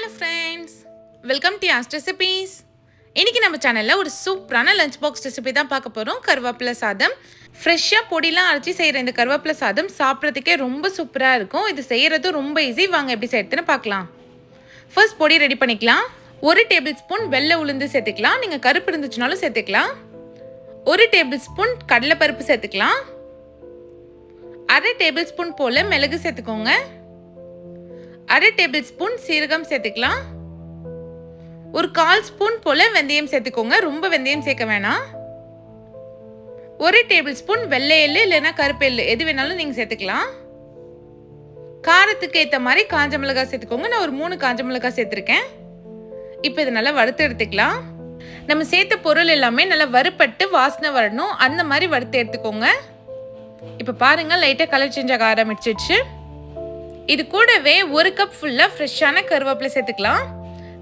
Hello friends welcome to ஆஸ்ட் recipes இன்னைக்கு நம்ம சேனலில் ஒரு சூப்பரான லஞ்ச் பாக்ஸ் ரெசிபி தான் பார்க்க போகிறோம் கருவேப்பிலை சாதம். ஃப்ரெஷ்ஷாக பொடிலாம் அரைச்சி செய்கிற இந்த கருவேப்பிலை சாதம் சாப்பிட்றதுக்கே ரொம்ப சூப்பராக இருக்கும். இது செய்கிறதும் ரொம்ப ஈஸி வாங்க எப்படி செய்யறதுன்னு பார்க்கலாம். ஃபர்ஸ்ட் பொடி ரெடி பண்ணிக்கலாம். ஒரு டேபிள் ஸ்பூன் வெள்ளை உளுந்து சேர்த்துக்கலாம். நீங்கள் கருப்பு இருந்துச்சுனாலும் சேர்த்துக்கலாம். ஒரு டேபிள் ஸ்பூன் கடலைப்பருப்பு சேர்த்துக்கலாம். அரை டேபிள் ஸ்பூன் போல் மிளகு சேர்த்துக்கோங்க. அரை டேபிள் ஸ்பூன் சீரகம் சேர்த்துக்கலாம். ஒரு கால் ஸ்பூன் போல் வெந்தயம் சேர்த்துக்கோங்க. ரொம்ப வெந்தயம் சேர்க்க வேணாம். ஒரு டேபிள் ஸ்பூன் வெள்ளை எள்ளு இல்லைன்னா கருப்பு எள்ளு. எது வேணாலும் நீங்கள் சேர்த்துக்கலாம். காரத்துக்கு ஏற்ற மாதிரி காஞ்ச மிளகாய் சேர்த்துக்கோங்க. நான் ஒரு மூணு காஞ்ச மிளகாய் சேர்த்துருக்கேன். இப்போ இதை நல்லா வறுத்து எடுத்துக்கலாம். நம்ம சேர்த்த பொருள் எல்லாமே நல்லா வறுப்பட்டு வாசனை வரணும். அந்த மாதிரி வறுத்து எடுத்துக்கோங்க. இப்போ பாருங்கள் லைட்டாக கலர் சேஞ்ச் ஆக ஆரம்பிச்சிடுச்சு இது கூடவே ஒரு கப் ஃபுல்லாக ஃப்ரெஷ்ஷான கருவேப்பிலை சேர்த்துக்கலாம்.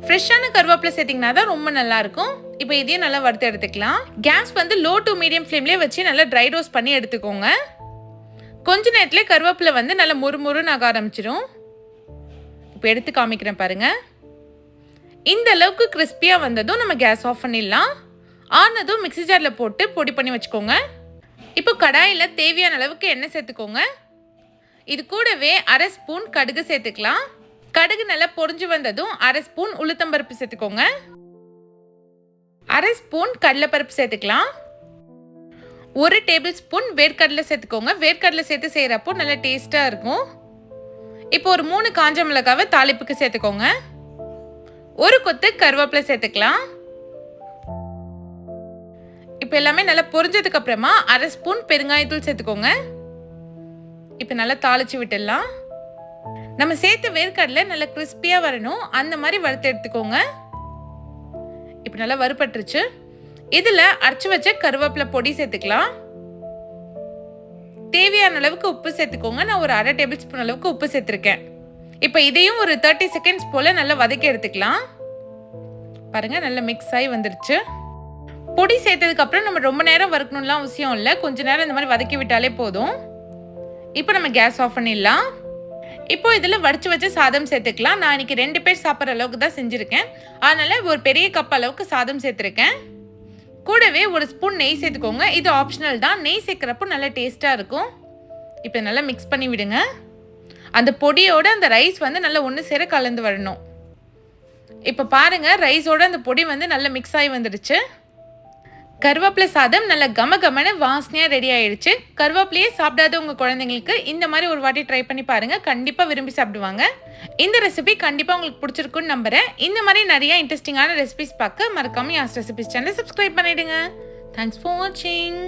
ஃப்ரெஷ்ஷான கருவேப்பிலை சேர்த்திங்கன்னா தான் ரொம்ப நல்லா இருக்கும் இப்போ இதையும் நல்லா வறுத்து எடுத்துக்கலாம். கேஸ் வந்து லோ டு மீடியம் ஃப்ளேம்லேயே வச்சு நல்லா ட்ரை ரோஸ்ட் பண்ணி எடுத்துக்கோங்க. கொஞ்ச நேரத்தில் கருவேப்பிலை வந்து நல்லா முறுமுறுன்னு ஆக ஆரம்பிச்சிடும் இப்போ எடுத்து காமிக்கிறேன் பாருங்கள் இந்த அளவுக்கு கிறிஸ்பியாக வந்ததும் நம்ம கேஸ் ஆஃப் பண்ணிடலாம். ஆனதும் மிக்ஸி ஜாரில் போட்டு பொடி பண்ணி வச்சுக்கோங்க. இப்போ கடாயில் தேவையான அளவுக்கு எண்ணெய் சேர்த்துக்கோங்க. இது கூடவே அரை ஸ்பூன் கடுகு சேர்த்துக்கலாம். கடுகு நல்லா பொரிஞ்சு வந்ததும் அரை ஸ்பூன் உளுத்தம்பருப்பு சேர்த்துக்கோங்க. அரை ஸ்பூன் கடலைப்பருப்பு சேர்த்துக்கலாம். ஒரு டேபிள் ஸ்பூன் வேர்க்கடலை சேர்த்துக்கோங்க. வேர்க்கடலை சேர்த்து செய்கிறப்போ நல்லா டேஸ்ட்டாக இருக்கும். இப்போ ஒரு மூணு காஞ்ச மிளகாவை தாளிப்புக்கு சேர்த்துக்கோங்க. ஒரு கொத்து கருவேப்பிலை சேர்த்துக்கலாம். இப்போ எல்லாமே நல்லா பொரிஞ்சதுக்கு அப்புறமா அரை ஸ்பூன் பெருங்காயத்தூள் சேர்த்துக்கோங்க. இப்போ நல்லா தாளிச்சு விட்டுடலாம். நம்ம சேர்த்த வேர்க்கடலை நல்லா கிறிஸ்பியாக வரணும். அந்த மாதிரி வறுத்து எடுத்துக்கோங்க. இப்போ நல்லா வறுபட்டுருச்சு. இதில் அரைச்சி வச்ச கருவேப்பிலை பொடி சேர்த்துக்கலாம். தேவையான அளவுக்கு உப்பு சேர்த்துக்கோங்க. நான் ஒரு அரை டேபிள் ஸ்பூன் அளவுக்கு உப்பு சேர்த்துருக்கேன். இப்போ இதையும் ஒரு தேர்ட்டி செகண்ட்ஸ் போல் நல்லா வதக்கி எடுத்துக்கலாம். பாருங்கள் நல்லா மிக்ஸ் ஆகி வந்துருச்சு. பொடி சேர்த்ததுக்கப்புறம் நம்ம ரொம்ப நேரம் வறுக்கணும்லாம் அவசியம் இல்லை. கொஞ்ச நேரம் இந்த மாதிரி வதக்கி விட்டாலே போதும். இப்போ நம்ம கேஸ் ஆஃப் பண்ணிடலாம். இப்போ இதில் வடித்து வச்சு சாதம் சேர்த்துக்கலாம். நான் இன்றைக்கி ரெண்டு பேர் சாப்பிட்ற அளவுக்கு தான் செஞ்சுருக்கேன். அதனால் ஒரு பெரிய கப் அளவுக்கு சாதம் சேர்த்துருக்கேன். கூடவே ஒரு ஸ்பூன் நெய் சேர்த்துக்கோங்க. இது ஆப்ஷனல் தான். நெய் சேர்க்குறப்போ நல்லா டேஸ்ட்டாக இருக்கும். இப்போ நல்லா மிக்ஸ் பண்ணி விடுங்க. அந்த பொடியோடு அந்த ரைஸ் வந்து நல்லா ஒன்று சேர கலந்து வரணும். இப்போ பாருங்கள் ரைஸோட அந்த பொடி வந்து நல்லா மிக்ஸ் ஆகி வந்துடுச்சு. கருவேப்பிலை சாதம் நல்ல கம கமன வாசனையாக ரெடி ஆயிடுச்சு. கருவேப்பிலையே சாப்பிடாத உங்கள் குழந்தைங்களுக்கு இந்த மாதிரி ஒரு வாட்டி ட்ரை பண்ணி பாருங்கள் கண்டிப்பாக விரும்பி சாப்பிடுவாங்க. இந்த ரெசிபி கண்டிப்பாக உங்களுக்கு பிடிச்சிருக்குன்னு நம்புகிறேன் இந்த மாதிரி நிறைய இன்ட்ரெஸ்டிங்கான ரெசிபிஸ் பார்க்க மறக்காம யாஸ் ரெசிபிஸ் சேனல் சப்ஸ்கிரைப் பண்ணிடுங்க. தேங்க்ஸ் ஃபார் வாட்சிங்